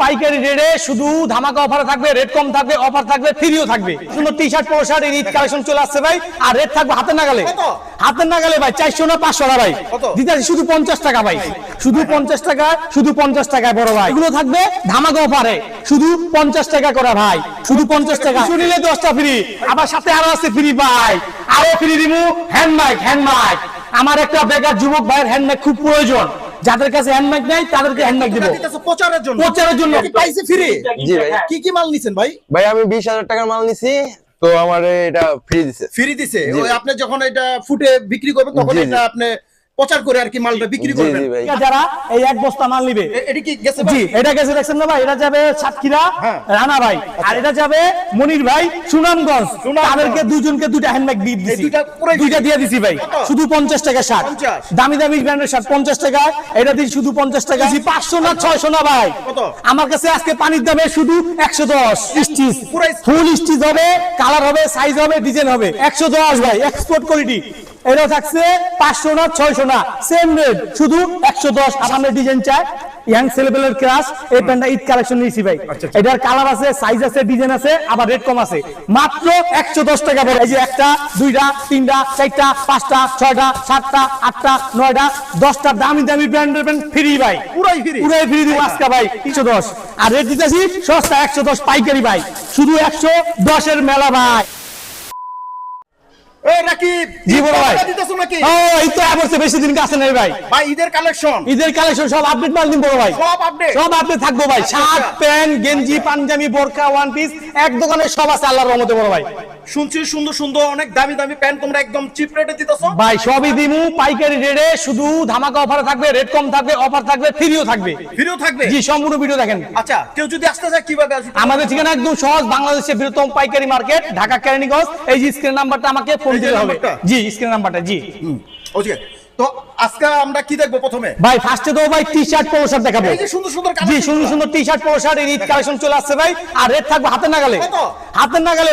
পাইকারি রেটে শুধু ধামাকা অফারে থাকবে রেট কম থাকবে অফার থাকবে ফ্রিও থাকবে। সুন্দর T shirt polo shirt Eid collection চলে আসছে ভাই আর রেট থাকবে হাতের নাগালে? হাতের নাগালে ভাই চারশো না পাঁচশো না ভাই? দিতে শুধু পঞ্চাশ টাকা ভাই। শুধু পঞ্চাশ টাকা শুধু পঞ্চাশ টাকায় বড় ভাই। এগুলো থাকবে ধামাকা অফারে শুধু পঞ্চাশ টাকা করা ভাই। শুধু পঞ্চাশ টাকা। শুনিলে দশটা ফ্রি আবার সাথে আরও আছে ফ্রি ভাই আরও ফ্রি দিমু হ্যান্ড মাইক হ্যান্ড মাইক আমার একটা বেকার যুবক ভাইয়ের হ্যান্ড মাইক খুব প্রয়োজন। যাদের কাছে হ্যান্ড মাইক নাই তাদেরকে হ্যান্ড মাইক দিব। প্রচারের জন্য। প্রচারের জন্য। পাইছে ফ্রি জি ভাই। কি কি মাল নিছেন ভাই? ভাই আমি বিশ হাজার টাকার মাল নিছি তো আমার এটা ফ্রি দিছে। ফ্রি দিছে। ওই আপনি যখন এটা ফুটে বিক্রি করবেন তখন। এটা আপনি প্রচার করে আর কি মালটা বিক্রি করবেন। যারা এই এক বস্তা মাল নিবে। এটা কি গেছে জি এটা গেছে দেখছেন না ভাই? এটা যাবে সাতক্ষীরা হ্যাঁ। রানা ভাই। আর এটা যাবে মনির ভাই সুনামগঞ্জ। তাদেরকে দুজনকে দুইটা হ্যান্ডব্যাগ দিয়ে দিছি। দুইটা দিয়ে দিছি। ভাই। শুধু পঞ্চাশ টাকা শার্ট। দামি দামি ব্র্যান্ডের শার্ট পঞ্চাশ টাকা। এটা দিই শুধু পঞ্চাশ টাকা। পাঁচশো না ছয়শো না ভাই। আমার কাছে আজকে পানির দামে শুধু একশো দশ। স্টিচ। পুরাই ফুল স্টিচ হবে কালার হবে সাইজ হবে ডিজাইন হবে। একশো দশ ভাই এক্সপোর্ট কোয়ালিটি এটা থাকছে পাঁচশো না ছয়শো না। সেম রেট শুধু একশো দশ সামনে ডিজাইন চাই। ইয়াং সেলেবেলের ক্রাশ এই প্যান্টটা ঈদ কালেকশন নিয়েছি ভাই। এটার কালার আছে সাইজ আছে ডিজাইন আছে আবার রেট কম আছে। মাত্র একশো দশ টাকা এই যে একটা দুইটা তিনটা চারটা পাঁচটা ছয়টা সাতটা আটটা নয়টা দশটা দামি দামি ব্র্যান্ডের প্যান্ট ফ্রি ভাই। পুরাই ফ্রি পুরাই ফ্রি দিব আজকে ভাই একশো দশ। আর রেট দিতেছি সস্তা একশো দশ পাইকারি ভাই। শুধু একশো দশের মেলা ভাই। পাঞ্জাবি বোরকা ওয়ান পিস এক দোকানে সব আছে আল্লাহর রহমতে বড় ভাই। শুনছি সুন্দর সুন্দর অনেক দামি দামি প্যান্ট তোমরা একদম চিপ রেটে দিতেছো। ভাই সবই দিমু পাইকারি রেটে শুধু ধামাকা অফারে থাকবে রেট কম থাকবে অফার থাকবে ফ্রিও থাকবে। ফ্রিও থাকবে? জি সম্পূর্ণ ভিডিও দেখেন। আচ্ছা কেউ যদি আসতে চায় কীভাবে আসবে? আমাদের ঠিকানা একদম সহজ বাংলাদেশের বৃহত্তম পাইকারি মার্কেট ঢাকা কেরানীগঞ্জ। এই যে স্ক্রিন নাম্বারটা আমাকে ফোন দিতে হবে? জি স্ক্রিন নাম্বারটা জি। ওকে তো আজকে আমরা কি দেখব প্রথমে? ভাই ফার্স্টে তো ভাই টি শার্ট পলো শার্ট দেখাবো। এই যে সুন্দর সুন্দর জি সুন্দর সুন্দর T shirt polo shirt Eid collection চলে আসছে ভাই। আর রেট থাকবে হাতের নাগালে।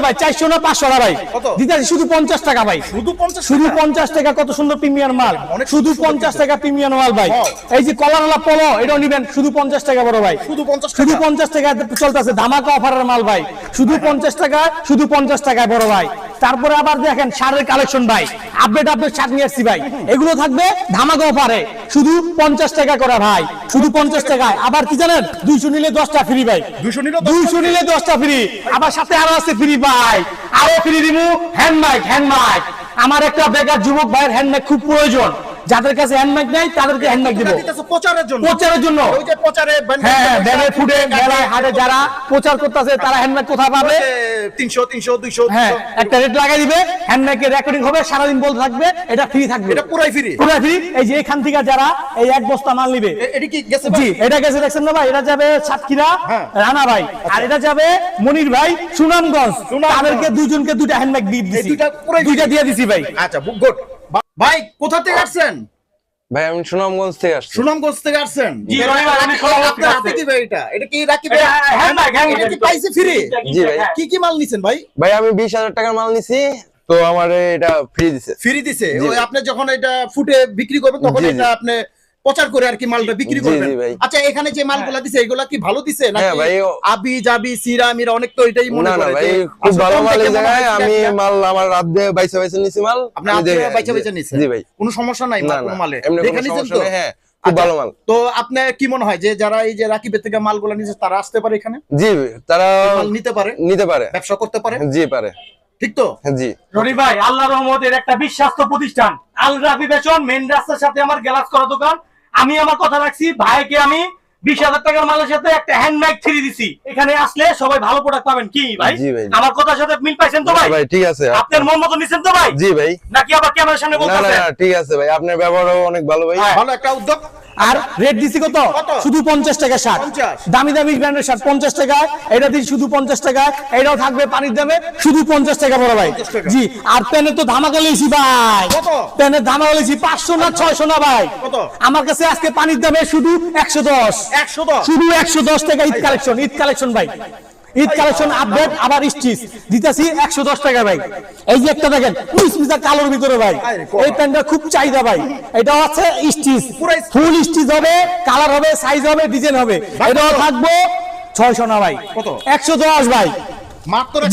ভাই চারশো না পাঁচশো না ভাই। দিতে শুধু পঞ্চাশ টাকা ভাই। শুধু শুধু টাকা? পঞ্চাশ টাকা কত সুন্দর প্রিমিয়ার মাল। শুধু সুন্দর পঞ্চাশ কিন্তু। টাকা প্রিমিয়ার মাল ভাই। Wow. এই যে কলারওয়ালা পলো এটাও নিবেন শুধু পঞ্চাশ টাকা বড় ভাই। শুধু শুধু টাকা? পঞ্চাশ টাকা চলতেছে। ধামাকা অফারের মাল ভাই। শুধু পঞ্চাশ টাকা শুধু পঞ্চাশ টাকায় বড় ভাই। তারপরে আবার দেখেন সারের কালেকশন ভাই। আপডেট আপডেট শার্ট নিয়ে আসছি ভাই। এগুলো থাকবে ধামাকা অফারে শুধু পঞ্চাশ টাকা করা ভাই। শুধু পঞ্চাশ টাকায়। আবার কি জানেন? দুইশো নিলে দশটা ফ্রি ভাই। দুশো নিলে দুইশো নিলে দশটা ফ্রি আবার সাথে আরও আছে ফ্রি ভাই। আরও ফ্রি দিমু হ্যান্ড মাইক হ্যান্ড মাইক আমার একটা বেকার যুবক ভাইয়ের হ্যান্ড মাইক খুব প্রয়োজন। যাদের কাছে হ্যান্ড মাইক নাই তাদেরকে হ্যান্ড মাইক দিব। প্রচারের জন্য। প্রচারের জন্য। ওই যে প্রচারে হ্যাঁ ব্যাগে ফুটে মেলায় হাটে যারা প্রচার করতেছে তারা হ্যান্ডব্যাগ কোথায় পাবে? হ্যাঁ একটা রেট লাগাই দিবে রেকর্ডিং হবে বলতে থাকবে এটা ফ্রি থাকবে। এটা পুরাই ফ্রি পুরো ফ্রি এই যে এখান থেকে যারা এই এক বস্তা মাল নিবে। এটা কি গেছে জি এটা গেছে দেখছেন না ভাই? এটা যাবে সাতক্ষীরা হ্যাঁ। রানা ভাই। আর এটা যাবে মনির ভাই সুনামগঞ্জ। তাদেরকে দুজনকে দুইটা হ্যান্ডব্যাগ দিয়ে দিছি। দুইটা দুইটা দিয়ে দিছি ভাই। আচ্ছা গুড ভাই কোথা থেকে আসছেন? ভাই আমি সুনামগঞ্জ থেকে আসছি। সুনামগঞ্জ থেকে আসছেন? জি, ভাই, আমি আপনার হাতে আসছি। কি ভাই এটা। এটা কি রাখি ভাই হ্যাঁ হ্যাঁ এটা কি পাইছে ফ্রি? জি ভাই কি কি মাল নিছেন ভাই? ভাই আমি বিশ হাজার টাকার মাল নিছি তো আমারে এটা ফ্রি দিছে। ফ্রি দিছে। ওই আপনি যখন এটা ফুটে বিক্রি করবেন তখন। এটা আপনি প্রচার করে আর কি মালটা বিক্রি করবেন। আচ্ছা এখানে যে মালগুলা দিছে এগুলা কি ভালো দিছে হ্যাঁ, নাকি আবি জাবি সিরা মিরা অনেক তো এটাই মনে করে ভাই খুব ভালো মাল এই জায়গায় আমি মাল আমার রাত দিয়ে বাইসে বাইসে নিছি মাল। আপনি আমি হাতে দেখে- বাইচা বাইচা নিছেন? জি ভাই। কোনো সমস্যা নাই মাল কোনো মালে। নিছেন তো? হ্যাঁ খুব আচ্ছা, ভালো মাল। তো আপনার কি মনে হয় যে যারা এই যে রাকিবের থেকে মালগুলা নিছে তারা আসতে পারে এখানে? জি তারা মাল নিতে পারে? নিতে পারে। ব্যবসা করতে পারে? জি পারে। ঠিক তো? জি। রনি ভাই আল্লাহ রহমতের একটা বিশ্বাস্ত প্রতিষ্ঠান আল রাফি ফ্যাশন মেন রাস্তার সাথে আমার গ্লাস করা দোকান আমি আমার কথা রাখছি ভাইকে আমি বিশ হাজার টাকার মালের সাথে একটা হ্যান্ডব্যাগ ছিঁড়ে দিছি। এখানে আসলে সবাই ভালো প্রোডাক্ট পাবেন। কি ভাই? জি ভাই। আমার কথার সাথে মিল পাইছেন তো ভাই? ভাই ঠিক আছে। আপনার মন মতো নিছেন তো ভাই? জি ভাই। নাকি আবার ক্যামেরার সামনে বলতেছেন না, ঠিক আছে ভাই আপনার ব্যবহারও অনেক ভালো ভাই। হ্যাঁ। ভালো একটা উদ্যোগ। আর রেট দিছি কত? শুধু পঞ্চাশ টাকা শার্ট দামি দামি ব্র্যান্ডের শার্ট পঞ্চাশ টাকা। এটা দিই শুধু পঞ্চাশ টাকা। এটাও থাকবে পানির দামে। শুধু পঞ্চাশ টাকা বড় ভাই। জি আর প্যানের তো ধামাকা লেছি ভাই? প্যানের ধামাকা লেছি পাঁচশো না ছয়শো না ভাই। আমার কাছে আজকে পানির দামে শুধু একশো দশ। একশো দশ। শুধু একশো দশ টাকা ঈদ কালেকশন ঈদ কালেকশন ভাই। ঈদ কালেকশন আপডেট আবার স্টিচ। দিতেছি একশো দশ টাকা ভাই। এই যে একটা দেখেন উইস মিসা কালোর ভিতরে ভাই। এই প্যান্টটা খুব চাহিদা ভাই। এটা আছে স্টিচ। ফুল স্টিচ হবে কালার হবে সাইজ হবে ডিজাইন হবে। এটাও? থাকবে ছয়শো না ভাই। একশো দশ ভাই।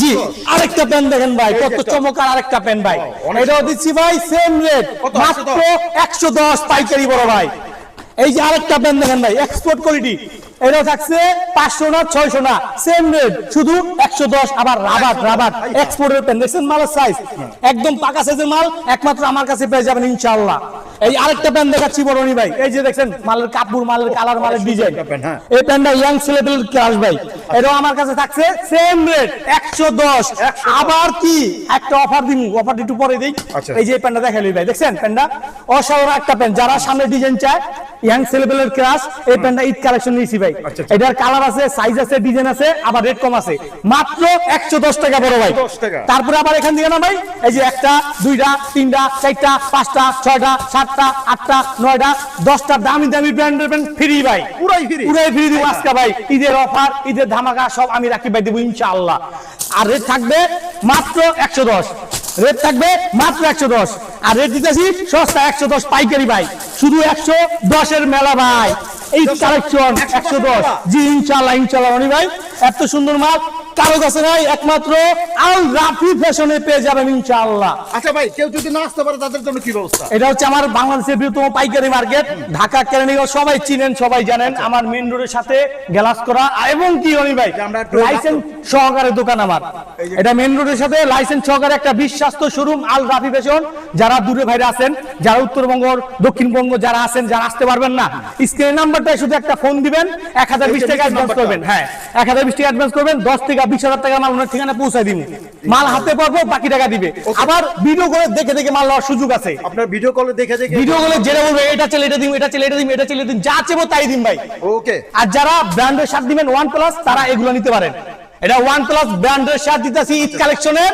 জি। আরেকটা পেন দেখেন ভাই কত যেটা। আরেকটা পেন ভাই। এটাও দিচ্ছি ভাই সেম রেট মাত্র একশো দশ? পাইকারি বড় ভাই। এই যে আরেকটা পেন দেখেন ভাই এক্সপোর্ট কোয়ালিটি থাকছে পাঁচশো না ছয়শো না সেম রেট শুধু একশো দশ আবার রাবার রাবার এক্সপোর্টের দেখছেন মালের সাইজ একদম পাকা সাইজের মাল একমাত্র আমার কাছে পেয়ে যাবেন ইনশাআল্লাহ। এই আরেকটা দেখাচ্ছি বড়নি ভাই। এই যে দেখছেন মালের কাপড় মালের কালার মালের ডিজাইন হ্যাঁ। এই ইয়াং ছেলেপেলের ক্লাস ভাই। এটাও আমার কাছে থাকছে সেম রেট একশো দশ। আবার কি? একটা অফার দিন অফার একটু পরে দিই। আচ্ছা। এই যে পেনটা দেখালি ভাই। দেখছেন পেনটা অসাধারণ একটা পেন যারা সামনে ডিজাইন চায় ইয়াং ছেলেপেলের ক্লাস এই পেনটা ঈদ কালেকশন নিয়েছি ভাই। আচ্ছা, এটার কালার আছে সাইজ আছে ডিজাইন আছে আবার রেট কম আছে। মাত্র একশো দশ টাকা বড় ভাই। তারপরে আবার এখান থেকে না ভাই এই যে একটা দুইটা তিনটা চারটা পাঁচটা ছয়টা সাতটা আটটা নয়টা দশটা দামি দামি ব্র্যান্ডের পেন ফ্রি ভাই। পুরাই free? পুরাই ফ্রি দিব আজকে ভাই। ঈদের অফার ঈদের ধামাকা সব আমি রাখি ভাই দেবো ইনশাআল্লাহ। আর রেট থাকবে মাত্র একশো দশ। রেট থাকবে মাত্র একশো দশ। আর রেট দিতেছি সস্তা একশো দশ পাইকারি ভাই। শুধু একশো দশের মেলা ভাই। এই কালেকশন একশো দশ। জি ইনশাল্লাহ ইনশাল্লাহ অনি ভাই। এত সুন্দর মাল কারও কাছে নাই একমাত্র আল রাফি ফ্যাশনে পেয়ে যাবেন ইনশাআল্লাহ। আচ্ছা ভাই কেউ যদি না আসতে পারে তাদের জন্য কি ব্যবস্থা? এটা হচ্ছে আমার বাংলাদেশের বৃহত্তম পাইকারি মার্কেট। ঢাকা কেরানীগঞ্জ সবাই চিনেন সবাই জানেন। আমার মেন রোডের সাথে গ্লাস করা। এবং কি অনি ভাই আমরা লাইসেন্স সহকারে দোকান আমার। এটা মেন রোডের সাথে লাইসেন্স সহকারে একটা বিশ্বাস্ত শোরুম আল রাফি ফ্যাশন যারা দূরে ভাইরা আছেন যারা উত্তরবঙ্গ দক্ষিণবঙ্গ যারা আছেন যারা আসতে পারবেন না স্ক্রিনের নাম্বারটা শুধু একটা ফোন দিবেন এক হাজার বিশ টাকা অ্যাডভান্স করবেন। হ্যাঁ এক হাজার বিশ টাকা অ্যাডভান্স করবেন দশ থেকে বিশ হাজার টাকা মাল ওনার ঠিকানা পৌঁছায় দিন মাল হাতে পারব বাকি টাকা দিবে। আবার ভিডিও করে দেখে দেখে মাল নেওয়ার সুযোগ আছে। আপনার ভিডিও কলে দেখে দেখে ভিডিও যেটা বলবে এটা চলে এটা দিন এটা চলে এটা দিন এটা চলে দিন যা চেবো তাই দিন ভাই। ওকে আর যারা ব্র্যান্ডের সাথে দিবেন ওয়ান প্লাস তারা এগুলো নিতে পারেন। এটা ওয়ান প্লাস ব্র্যান্ডের সাথে দিতেছি ঈদ কালেকশনের?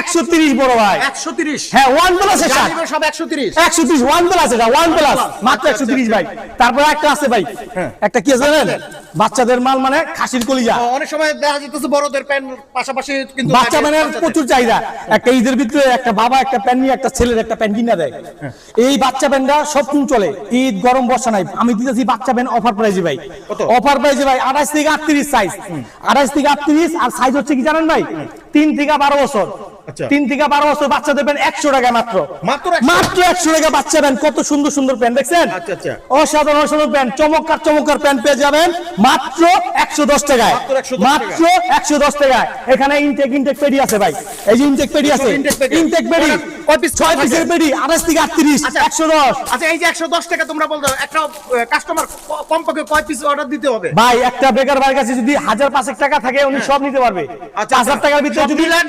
একশো তিরিশ বড় ভাই। একশো তিরিশ? হ্যাঁ ওয়ান প্লাসের সাথে সব একশো তিরিশ? একশো তিরিশ ওয়ান প্লাস এটা ওয়ান প্লাস মাত্র একশো তিরিশ ভাই। তারপরে একটা আছে ভাই। একটা কি জানেন? বাচ্চাদের মাল মানে খাসির কলিজা। অনেক সময় দেখা যেতেছে বড়দের প্যান্ট পাশাপাশি কিন্তু বাচ্চা মানে প্রচুর চাহিদা। একটা ঈদের ভিতরে একটা বাবা একটা প্যান্ট নিয়ে একটা ছেলের একটা প্যান্ট কিনা দেয়। এই বাচ্চা প্যান্টটা সব দিন চলে। ঈদ গরম বর্ষা নাই। আমি দিতেছি বাচ্চা প্যান্ট অফার প্রাইজে ভাই? অফার প্রাইজে ভাই আঠাশ থেকে আটত্রিশ সাইজ আঠাশ থেকে আটত্রিশ আর সাইজ হচ্ছে কি জানেন ভাই তিন থেকে বারো বছর। তিন থেকে বারো বছর বাচ্চা দেবেন একশো টাকা মাত্র। মাত্র একশো টাকা? বাচ্চা প্যান্ট কত সুন্দর সুন্দর প্যান্ট দেখছেন? আচ্ছা, আচ্ছা। অসাধারণ অসাধারণ প্যান্ট চমৎকার চমৎকার প্যান্ট পেয়ে যাবেন মাত্র একশো দশ টাকায়। মাত্র একশো দশ টাকায়। এখানে ইনটেক ইনটেক পেডি আছে ভাই। এই যে ইনটেক পেডি আছে। ইনটেক পেডি কয় ছয় পিসের পেডি আঠাশ থেকে আটত্রিশ আচ্ছা। একশো দশ। আচ্ছা এই যে একশো দশ টাকা তোমরা বলতো একটা কাস্টমার কমপক্ষে কয় পিস অর্ডার দিতে হবে? ভাই একটা বেকার ভাইয়ের কাছে যদি হাজার পাঁচেক টাকা থাকে উনি সব নিতে পারবে। আচ্ছা, হাজার টাকার ভিতরে যদি মিলায়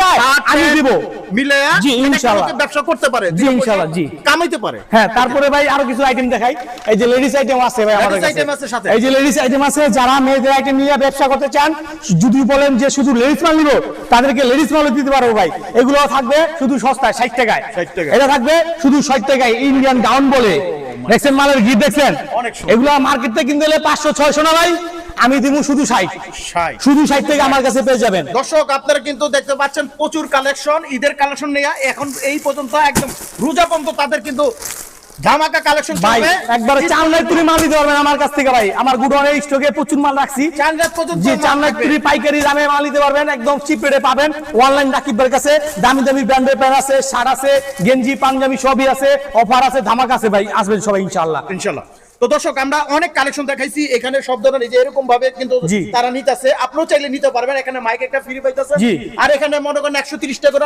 দিলে সব দিবা। মিলায় চায় আমি দিব মিলে জি, ইনশাআল্লাহ। ব্যবসা করতে পারে জি, ইনশাআল্লাহ, জি। কামাইতে পারে হ্যাঁ তারপরে ভাই আরও কিছু আইটেম দেখাই এই যে লেডিস আইটেম আছে ভাই আমাদের কাছে item আছে সাথে। এই যে লেডিস আইটেম আছে যারা মেয়েদের আইটেম নিয়ে ব্যবসা করতে চান যদি বলেন যে শুধু লেডিস মাল নিব তাদেরকে লেডিস মালও দিতে পারব ভাই এগুলো থাকবে শুধু সস্তায় ষাট টাকায় 60 টাকায়। এটা থাকবে শুধু ষাট টাকায় ইন্ডিয়ান গাউন বলে দেখছেন মালের গিট দেখছেন এগুলো মার্কেট থেকে কিনতে গেলে পাঁচশো ছয়শো না ভাই আমি দিব শুধু ষাট। ষাট। শুধু ষাট থেকে আমার কাছে পেয়ে যাবেন। দর্শক আপনারা কিন্তু দেখতে পাচ্ছেন প্রচুর কালেকশন ঈদের কালেকশন নিয়ে। এখন এই পর্যন্ত একদম রোজা পর্যন্ত তাদের কিন্তু ধামাকা কালেকশন ভাই একবারে চার লাখ তুমি মাল দিতে পারবেন আমার কাছ থেকে ভাই। আমার স্টকে প্রচুর মাল রাখছি। চার রাত পর্যন্ত জি চার লাখ তুমি পাইকারি দামে মাল নিতে পারবেন একদম চিপ রেটে পাবেন। অনলাইন রাকিবের কাছে দামি দামি ব্র্যান্ডের প্যান্ট আছে শার্ট আছে গেঞ্জি পাঞ্জাবি সবই আছে অফার আছে ধামাক আছে ভাই। আসবেন সবাই ইনশাআল্লাহ। ইনশাল্লাহ তো দর্শক আমরা অনেক কালেকশন দেখাইছি। এখানে সব ধরনের যে এরকম ভাবে কিন্তু। তারা নিতেছে। আপনিও চাইলে নিতে পারবেন। এখানে মাইক একটা ফ্রি পাইতেছে। আর এখানে মনে করেন একশো তিরিশ টাকা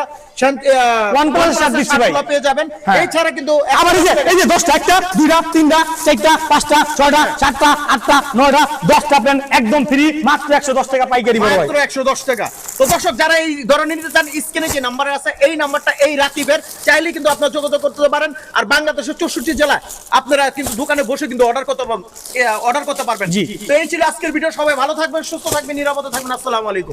পেয়ে যাবেন। হ্যাঁ। এছাড়া কিন্তু আবার এই যে দশটা একটা দুইটা তিনটা চারটা পাঁচটা ছয়টা সাতটা আটটা নয়টা দশটা প্যান্ট একদম ফ্রি মাত্র একশো দশ টাকা পাইকারি মাত্র একশো দশ টাকা। তো দর্শক যারা এই ধরনের নিতে চান স্ক্রিনে যে নাম্বার আছে এই নাম্বারটা এই রাকিবের। চাইলে কিন্তু আপনারা যোগাযোগ করতে পারেন। আর বাংলাদেশের চৌষট্টি জেলায় আপনারা কিন্তু দোকানে বসে কিন্তু অর্ডার করতে পারবেন। অর্ডার করতে পারবেন। জি। তো এই ছিল আজকের ভিডিও। সবাই ভালো থাকবেন সুস্থ থাকবেন নিরাপদে থাকবেন। আসসালামু আলাইকুম।